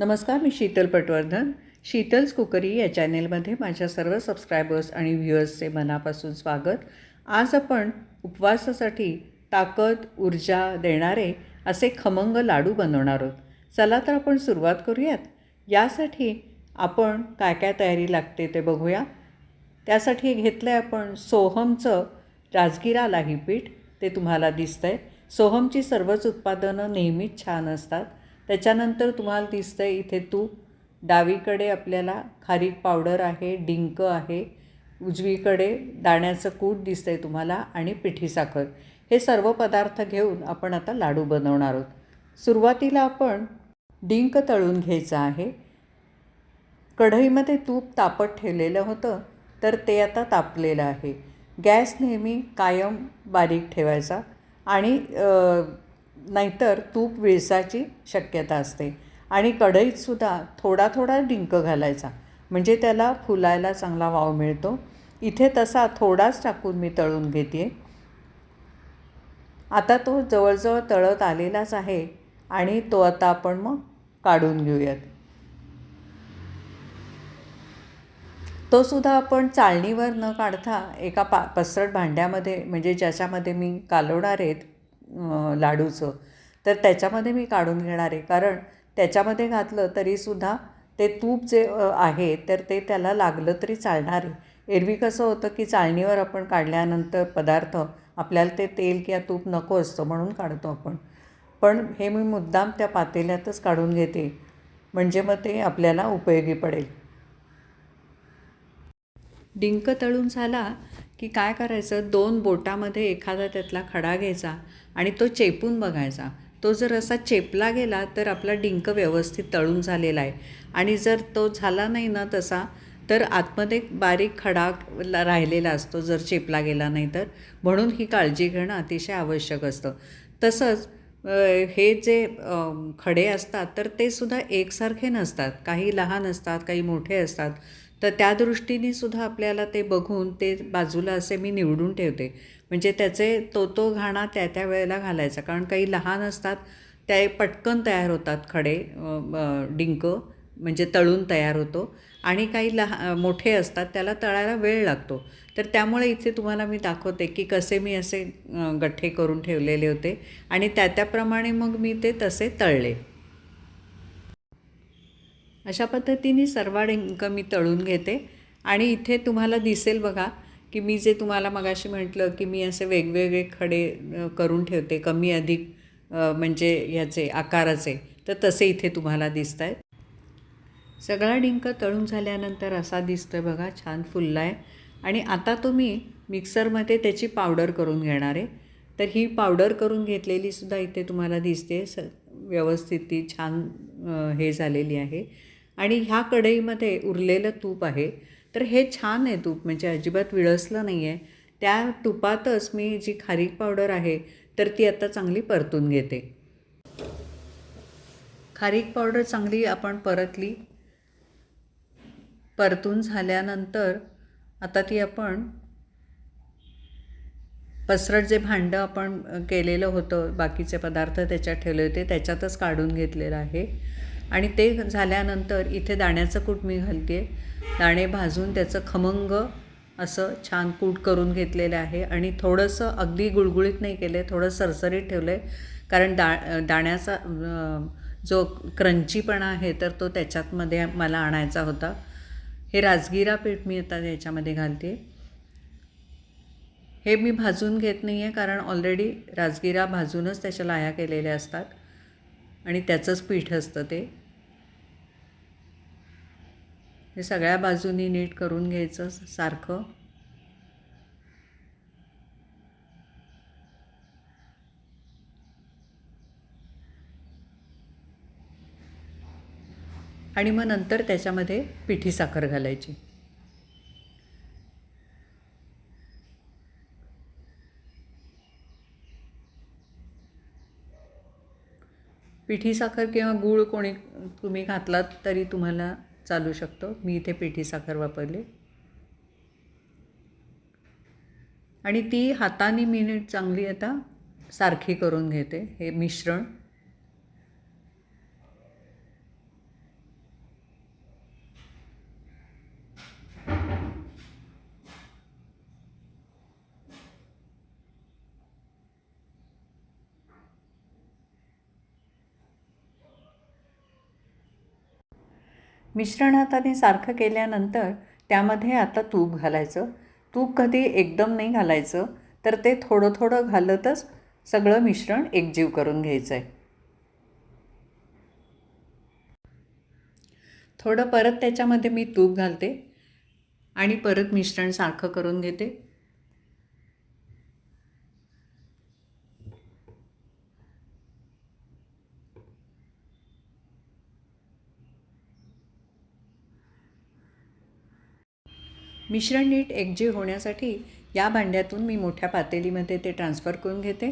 नमस्कार मी शीतल पटवर्धन. शीतल्स कुकरी या चॅनेलमध्ये माझ्या सर्व सबस्क्रायबर्स आणि व्ह्युअर्सचे मनापासून स्वागत. आज आपण उपवासासाठी ताकद ऊर्जा देणारे असे खमंग लाडू बनवणार आहोत. चला तर आपण सुरुवात करूयात. यासाठी आपण काय काय तयारी लागते ते बघूया. त्यासाठी घेतलं आहे आपण सोहमचं राजगिरा लाही पीठ ते तुम्हाला दिसतं आहे सोहमची सर्वच उत्पादनं नेहमीच छान असतात. त्याच्यानंतर तुम्हाला दिसतं आहे इथे तूप. डावीकडे आपल्याला खारीक पावडर आहे डिंक आहे. उजवीकडे दाण्याचं कूट दिसतं आहे तुम्हाला आणि पिठी साखर. हे सर्व पदार्थ घेऊन आपण आता लाडू बनवणार आहोत. सुरुवातीला आपण डिंक तळून घ्यायचं आहे. कढईमध्ये तूप तापत ठेवलेलं होतं तर ते आता तापलेलं आहे. गॅस नेहमी कायम बारीक ठेवायचा आणि नाहीतर तूप विळसाची शक्यता असते. आणि कढईतसुद्धा थोडा थोडा डिंक घालायचा. म्हणजे त्याला फुलायला चांगला वाव मिळतो. इथे तसा थोडाच टाकून मी तळून घेते आता तो जवळजवळ तळत आलेलाच आहे आणि तो आता आपण मग काढून घेऊयात. तो सुद्धा आपण चाळणीवर न काढता एका पा पसरट भांड्यामध्ये म्हणजे ज्याच्यामध्ये मी कालवणार आहेत लाडूचं. तर त्याच्यामध्ये मी काढून घेणार आहे. कारण त्याच्यामध्ये घातलं तरीसुद्धा ते तूप जे आहे तर ते त्याला लागलं तरी चालणार आहे. एरवी कसं होतं की चाळणीवर आपण काढल्यानंतर पदार्थ आपल्याला ते तेल किंवा तूप नको असतं म्हणून काढतो आपण. पण हे मी मुद्दाम त्या पातेल्यातच काढून घेते. म्हणजे मग ते आपल्याला उपयोगी पडेल. डिंक तळून झाला की काय करायचं? दोन बोटामध्ये एखादा त्यातला खडा घ्यायचा आणि तो चेपून बघायचा. तो जर असा चेपला गेला तर आपला डिंक व्यवस्थित तळून झालेला आहे. आणि जर तो झाला नाही ना तसा तर आतमध्ये बारीक खडा राहिलेला असतो जर चेपला गेला नाही तर. म्हणून ही काळजी घेणं अतिशय आवश्यक असतं. तसंच हे जे खडे असतात तर ते सुद्धा एकसारखे नसतात. काही लहान असतात काही मोठे असतात. तर त्या दृष्टीने सुद्धा आपल्याला ते बघून ते बाजूला असे मी निवडून ठेवते. म्हणजे त्याचे तो तो घाणा त्या त्या वेळेला घालायचा. कारण काही लहान असतात त्या पटकन तयार होतात खडे डिंक म्हणजे तळून तयार होतो. आणि काही लहा मोठे असतात त्याला तळायला वेळ लागतो. तर त्यामुळे इथे तुम्हाला मी दाखवते की कसे मी असे गठ्ठे करून ठेवलेले होते. आणि त्या त्याप्रमाणे मग मी ते तसे तळले. अशा पद्धतीने सर्व डिंक मी तळून घेते. आणि इथे तुम्हाला दिसेल बघा की मी जे तुम्हाला मगाशी म्हटलं की मी असे वेगवेगळे खडे करून ठेवते कमी अधिक म्हणजे ह्याचे आकाराचे तर तसे इथे तुम्हाला दिसत आहेत सगळा डिंक तळून झाल्यानंतर असा दिसतोय बघा छान फुलला आहे आणि आता तुम्ही मिक्सरमध्ये त्याची पावडर करून घेणार आहे. तर ही पावडर करून घेतलेली सुद्धा इथे तुम्हाला दिसते. स व्यवस्थित ती छान हे झालेली आहे. आणि ह्या कढईमध्ये उरलेलं तूप आहे. तर हे छान आहे तूप म्हणजे अजिबात विळसलं नाही आहे त्या तुपातच मी जी खारीक पावडर आहे तर ती आता चांगली परतून घेते. खारीक पावडर चांगली आपण परतली. परतून झाल्यानंतर आता ती आपण पसरट जे भांडं आपण केलेलं होतं बाकीचे पदार्थ त्याच्यात ठेवले होते त्याच्यातच काढून घेतलेलं आहे. आणि ते झाल्यानंतर इथे दाण्याचं कूट मी घालते. दाणे भाजून त्याचं खमंग असं छान कूट करून घेतलेलं आहे. आणि थोडंसं अगदी गुळगुळीत नाही केलं आहे थोडं सरसरीत ठेवलं आहे कारण दा दाण्याचा जो क्रंचीपणा आहे तर तो त्याच्यातमध्ये मला आणायचा होता. हे राजगिरा पीठ मी आता याच्यामध्ये घालते. हे मी भाजून घेत नाही आहे कारण ऑलरेडी राजगिरा भाजूनच त्याच्या लाया केलेल्या असतात. आणि त्याचंच पीठ असतं ते. हे सगळ्या बाजूनी नीट करून घ्यायचं सारखं. आणि मग नंतर त्याच्यामध्ये पिठी साखर घालायची. पिठी साखर किंवा गूळ कोणी तुम्ही घातलात तरी तुम्हाला चालू शकतो. मी इथे पिठी साखर वापरली. आणि ती हाताने मी नीट चांगली आता सारखी करून घेते. हे मिश्रण मिश्रण हाताने सारखं केल्यानंतर त्यामध्ये आता तूप घालायचं. तूप कधी एकदम नाही घालायचं तर ते थोडं थोडं घालतच सगळं मिश्रण एकजीव करून घ्यायचं आहे थोडं परत त्याच्यामध्ये मी तूप घालते आणि परत मिश्रण सारखं करून घेते. मिश्रण नीट एकजीव होण्यासाठी या भांड्यातून मी मोठ्या पातेलीमध्ये ते ट्रान्सफर करून घेते.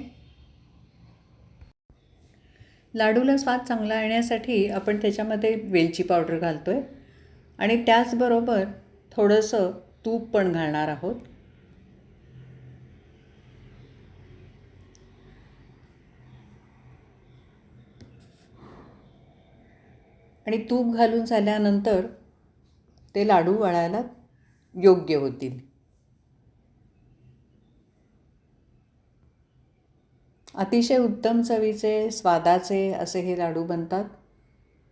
लाडूला स्वाद चांगला येण्यासाठी आपण त्याच्यामध्ये वेलची पावडर घालतो आहे आणि त्याचबरोबर थोडंसं तूप पण घालणार आहोत. आणि तूप घालून झाल्यानंतर ते लाडू वळायला योग्य होतील. अतिशय उत्तम चवीचे स्वादाचे असे हे लाडू बनतात.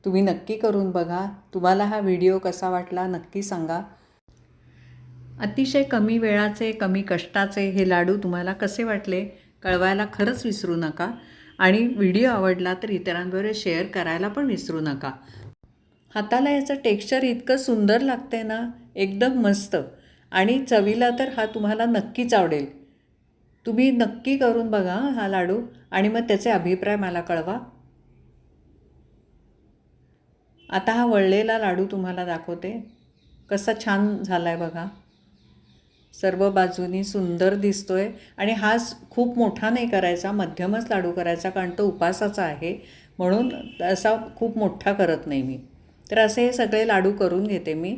तुम्ही नक्की करून बघा. तुम्हाला हा व्हिडिओ कसा वाटला नक्की सांगा. अतिशय कमी वेळाचे कमी कष्टाचे हे लाडू तुम्हाला कसे वाटले कळवायला खरंच विसरू नका. आणि व्हिडिओ आवडला तर इतरांबरोबर शेअर करायला पण विसरू नका. हाताला याचं टेक्स्चर इतकं सुंदर लागते ना एकदम मस्त. आणि चवीला तर हा तुम्हाला नक्कीच आवडेल. तुम्ही नक्की करून बघा हा लाडू आणि मग त्याचे अभिप्राय मला कळवा. आता हा वळलेला लाडू तुम्हाला दाखवते. कसा छान झाला आहे बघा. सर्व बाजूनी सुंदर दिसतो आहे आणि हा खूप मोठा नाही करायचा मध्यमच लाडू करायचा कारण तो उपासाचा आहे. म्हणून असा खूप मोठा करत नाही मी. तर असे हे सगळे लाडू करून घेते मी.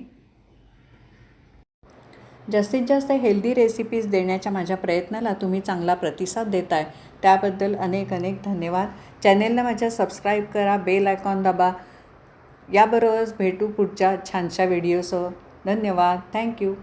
जास्तीत जास्त हेल्दी रेसिपीज देण्याच्या माझ्या प्रयत्नाला तुम्ही चांगला प्रतिसाद देताय. त्याबद्दल अनेक अनेक धन्यवाद. चॅनेलला माझ्या सबस्क्राईब करा बेल आयकॉन दाबा. याबरोबरच भेटू पुढच्या छानशा व्हिडिओसह धन्यवाद. थँक्यू